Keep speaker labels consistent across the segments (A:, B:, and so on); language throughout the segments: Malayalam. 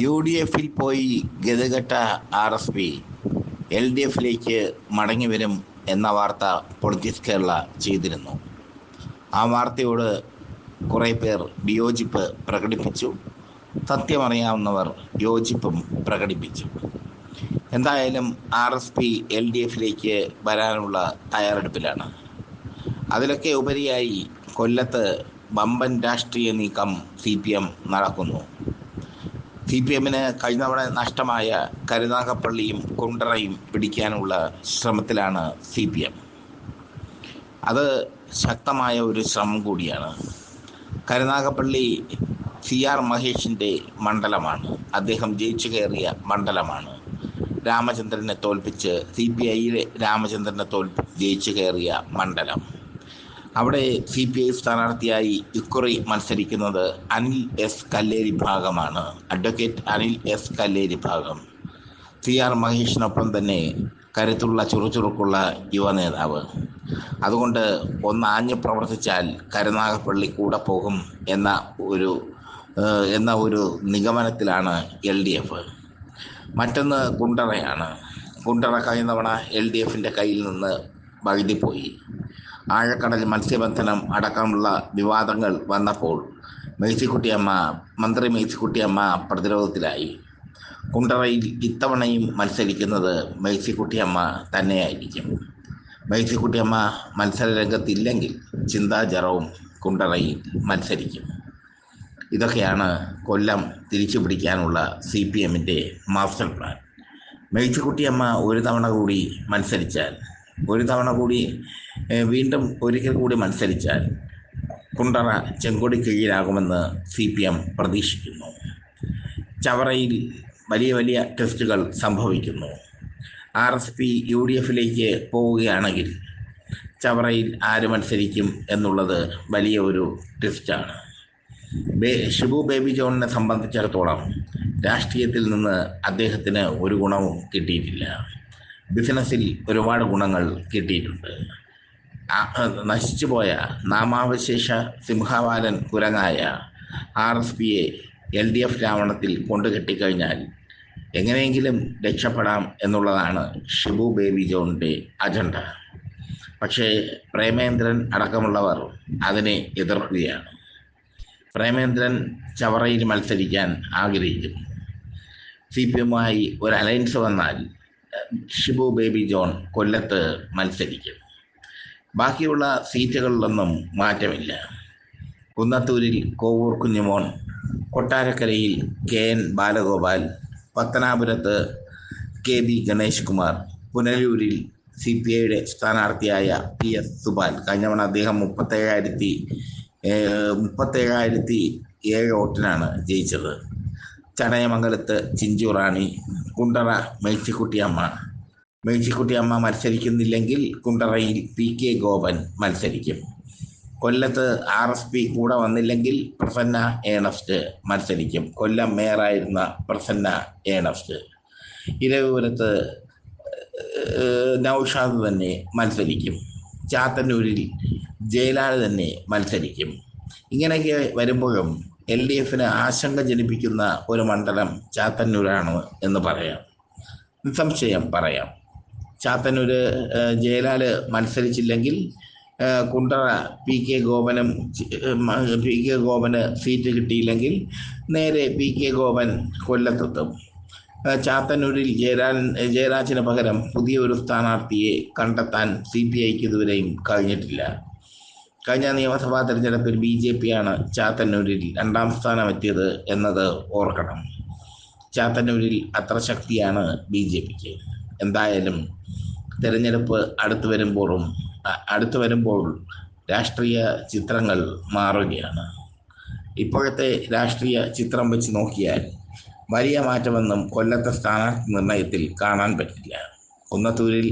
A: യു ഡി എഫിൽ പോയി ഗതകെട്ട R S P L D എഫിലേക്ക് മടങ്ങി വരും എന്ന വാർത്ത പൊളിറ്റിക്സ് കേരള ചെയ്തിരുന്നു. ആ വാർത്തയോട് കുറേ പേർ വിയോജിപ്പ് പ്രകടിപ്പിച്ചു. സത്യമറിയാവുന്നവർ യോജിപ്പും പ്രകടിപ്പിച്ചു. എന്തായാലും R S P L D എഫിലേക്ക് വരാനുള്ള തയ്യാറെടുപ്പിലാണ്. അതിലൊക്കെ ഉപരിയായി കൊല്ലത്ത് വമ്പൻ രാഷ്ട്രീയ നീക്കം സി പി എം നടക്കുന്നു. സി പി എമ്മിന് കഴിഞ്ഞ തവണ നഷ്ടമായ കരുനാഗപ്പള്ളിയും കുണ്ടറയും പിടിക്കാനുള്ള ശ്രമത്തിലാണ് സി പി എം. അത് ശക്തമായ ഒരു ശ്രമം കൂടിയാണ്. കരുനാഗപ്പള്ളി സി ആർ മഹേഷിന്റെ മണ്ഡലമാണ്. അദ്ദേഹം ജയിച്ചു കയറിയ മണ്ഡലമാണ്. രാമചന്ദ്രനെ തോൽപ്പിച്ച് സി പി ഐയിലെ രാമചന്ദ്രനെ തോൽപ്പി ജയിച്ചു കയറിയ മണ്ഡലം. അവിടെ സി പി ഐ സ്ഥാനാർത്ഥിയായി ഇക്കുറി മത്സരിക്കുന്നത് അനിൽ എസ് കല്ലേരി ഭാഗമാണ്. അഡ്വക്കേറ്റ് അനിൽ എസ് കല്ലേരി ഭാഗം. സി ആർ മഹേഷിനൊപ്പം തന്നെ കരുത്തുള്ള ചുറുചുറുക്കുള്ള യുവ നേതാവ്. അതുകൊണ്ട് ഒന്ന് ആഞ്ഞു പ്രവർത്തിച്ചാൽ കരുനാഗപ്പള്ളി കൂടെ പോകും എന്ന ഒരു എന്ന ഒരു നിഗമനത്തിലാണ് എൽ ഡി എഫ്. മറ്റൊന്ന് കുണ്ടറയാണ് കുണ്ടറ കഴിഞ്ഞ തവണ എൽ ഡി എഫിന്റെ കയ്യിൽ നിന്ന് വഴുതിപ്പോയി. ആഴക്കടൽ മത്സ്യബന്ധനം അടക്കമുള്ള വിവാദങ്ങൾ വന്നപ്പോൾ മേഴ്സിക്കുട്ടിയമ്മ മന്ത്രി മേഴ്സിക്കുട്ടിയമ്മ പ്രതിരോധത്തിലായി. കുണ്ടറയിൽ ഇത്തവണയും മത്സരിക്കുന്നത് മേഴ്സിക്കുട്ടിയമ്മ തന്നെയായിരിക്കും. മേഴ്സിക്കുട്ടിയമ്മ മത്സര രംഗത്തില്ലെങ്കിൽ ചിന്താ ജറവും കുണ്ടറയിൽ മത്സരിക്കും. ഇതൊക്കെയാണ് കൊല്ലം തിരിച്ചു പിടിക്കാനുള്ള സി പി എമ്മിന്റെ മാസ്റ്റർ പ്ലാൻ. മേഴ്സിക്കുട്ടിയമ്മ ഒരു തവണ കൂടി മത്സരിച്ചാൽ ഒരു തവണ കൂടി വീണ്ടും ഒരിക്കൽ കൂടി മത്സരിച്ചാൽ കുണ്ടറ ചെങ്കൊടി കീഴിലാകുമെന്ന് സി പി എം പ്രതീക്ഷിക്കുന്നു. ചവറയിൽ വലിയ വലിയ ടെസ്റ്റുകൾ സംഭവിക്കുന്നു. R S P U D എഫിലേക്ക് പോവുകയാണെങ്കിൽ ചവറയിൽ ആര് മത്സരിക്കും എന്നുള്ളത് വലിയ ഒരു ടെസ്റ്റാണ്. ബേ ഷിബു ബേബി ജോണിനെ സംബന്ധിച്ചിടത്തോളം രാഷ്ട്രീയത്തിൽ നിന്ന് അദ്ദേഹത്തിന് ഒരു ഗുണവും കിട്ടിയിട്ടില്ല. ബിസിനസ്സിൽ ഒരുപാട് ഗുണങ്ങൾ കിട്ടിയിട്ടുണ്ട്. നശിച്ചുപോയ നാമാവശേഷ സിംഹവാലൻ കുരങ്ങായ R S P A L D F രാവണത്തിൽ കൊണ്ടുകെട്ടിക്കഴിഞ്ഞാൽ എങ്ങനെയെങ്കിലും രക്ഷപ്പെടാം എന്നുള്ളതാണ് ഷിബു ബേബി ജോണിന്റെ അജണ്ട. പക്ഷേ പ്രേമേന്ദ്രൻ അടക്കമുള്ളവർ അതിനെ എതിർക്കുകയാണ്. പ്രേമേന്ദ്രൻ ചവറയിൽ മത്സരിക്കാൻ ആഗ്രഹിക്കുന്നു. സി പി എമ്മുമായി ഒരു അലയൻസ് വന്നാൽ ഷിബു ബേബി ജോൺ കൊല്ലത്ത് മത്സരിക്കും. ബാക്കിയുള്ള സീറ്റുകളിലൊന്നും മാറ്റമില്ല. കുന്നത്തൂരിൽ കോവൂർ കുഞ്ഞുമോൻ കൊട്ടാരക്കരയിൽ കെ എൻ ബാലഗോപാൽ പത്തനാപുരത്ത് കെ ബി ഗണേഷ് കുമാർ പുനലൂരിൽ സി പി ഐയുടെ സ്ഥാനാർത്ഥിയായ പി എസ് സുബാൽ. കഴിഞ്ഞ തവണ അദ്ദേഹം മുപ്പത്തേഴായിരത്തി മുപ്പത്തേഴായിരത്തി ഏഴ് വോട്ടിനാണ് ജയിച്ചത്. ചടയമംഗലത്ത് ചിഞ്ചു റാണി കുണ്ടറ മേഴ്സിക്കുട്ടിയമ്മ മേഴ്സിക്കുട്ടിയമ്മ മത്സരിക്കുന്നില്ലെങ്കിൽ കുണ്ടറയിൽ പി കെ ഗോപൻ മത്സരിക്കും. കൊല്ലത്ത് ആർ എസ് പി കൂടെ വന്നില്ലെങ്കിൽ പ്രസന്ന ഏണസ്റ്റ് മത്സരിക്കും. കൊല്ലം മേയറായിരുന്ന പ്രസന്ന ഏണസ്റ്റ്. ഇരവിപുരത്ത് നൌഷാദ് തന്നെ മത്സരിക്കും. ചാത്തന്നൂരിൽ ജയലാൽ തന്നെ മത്സരിക്കും. ഇങ്ങനെയൊക്കെ വരുമ്പോഴും എൽ ഡി എഫിന് ആശങ്ക ജനിപ്പിക്കുന്ന ഒരു മണ്ഡലം ചാത്തന്നൂരാണ് എന്ന് പറയാം. നിസ്സംശയം പറയാം. ചാത്തന്നൂര് ജയലാൽ ജയലാൽ മത്സരിച്ചില്ലെങ്കിൽ കുണ്ടറ പി കെ ഗോപനും പി കെ ഗോപന് സീറ്റ് കിട്ടിയില്ലെങ്കിൽ നേരെ പി കെ ഗോപൻ കൊല്ലത്തെത്തും. ചാത്തന്നൂരിൽ ജയരാൻ ജയരാജിന് പകരം പുതിയൊരു സ്ഥാനാർത്ഥിയെ കണ്ടെത്താൻ സി പി ഐക്ക് ഇതുവരെയും കഴിഞ്ഞിട്ടില്ല. കഴിഞ്ഞ നിയമസഭാ തെരഞ്ഞെടുപ്പിൽ ബി ജെ പിയാണ് ചാത്തന്നൂരിൽ രണ്ടാം സ്ഥാനം എത്തിയത് എന്നത് ഓർക്കണം. ചാത്തന്നൂരിൽ അത്ര ശക്തിയാണ് ബി ജെ പിക്ക്. എന്തായാലും തിരഞ്ഞെടുപ്പ് അടുത്തു വരുമ്പോഴും അടുത്തു വരുമ്പോൾ രാഷ്ട്രീയ ചിത്രങ്ങൾ മാറുകയാണ്. ഇപ്പോഴത്തെ രാഷ്ട്രീയ ചിത്രം വെച്ച് നോക്കിയാൽ വലിയ മാറ്റമൊന്നും കൊല്ലത്തെ സ്ഥാനാർത്ഥി നിർണയത്തിൽ കാണാൻ പറ്റില്ല. കുന്നത്തൂരിൽ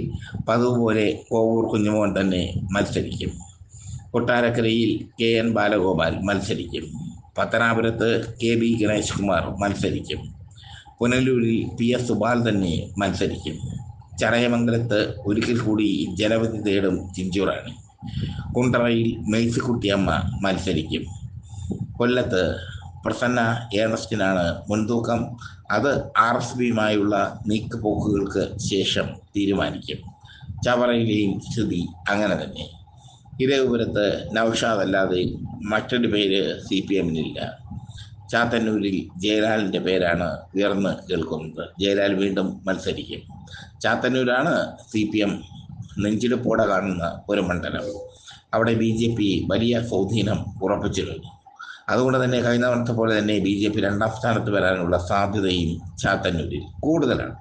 A: പതിവ് പോലെ കോവൂർ കുഞ്ഞുമോൻ തന്നെ മത്സരിക്കും. കൊട്ടാരക്കരയിൽ കെ എൻ ബാലഗോപാൽ മത്സരിക്കും. പത്തനാപുരത്ത് കെ ബി ഗണേഷ് കുമാർ മത്സരിക്കും. പുനലൂരിൽ പി എസ് സുബാൽ തന്നെ മത്സരിക്കും. ചടയമംഗലത്ത് ഒരിക്കൽ കൂടി ജനവിധി തേടും ചിഞ്ചുറാണി. കുണ്ടറയിൽ മേഴ്സിക്കുട്ടിയമ്മ മത്സരിക്കും. കൊല്ലത്ത് പ്രസന്ന ഏണസ്റ്റിനാണ് മുൻതൂക്കം. അത് ആർ എസ് പിയുമായുള്ള നീക്കുപോക്കുകൾക്ക് ശേഷം തീരുമാനിക്കും. ചവറയിലെയും സ്ഥിതി അങ്ങനെ തന്നെ. ഇരവിപുരത്ത് നൌഷാദ് അല്ലാതെ മറ്റൊരു പേര് സി പി എമ്മിനില്ല. ചാത്തന്നൂരിൽ ജയലാലിന്റെ പേരാണ് ഉയർന്ന് കേൾക്കുന്നത്. ജയലാൽ വീണ്ടും മത്സരിക്കും. ചാത്തന്നൂരാണ് സി പി എം നെഞ്ചിടിപ്പോടെ കാണുന്ന ഒരു മണ്ഡലം. അവിടെ ബി ജെ പി വലിയ സ്വാധീനം ഉറപ്പിച്ചു കഴിഞ്ഞു അതുകൊണ്ട് തന്നെ കഴിഞ്ഞ വർഷത്തെ പോലെ തന്നെ ബി ജെ പി രണ്ടാം സ്ഥാനത്ത് വരാനുള്ള സാധ്യതയും ചാത്തന്നൂരിൽ കൂടുതലാണ്.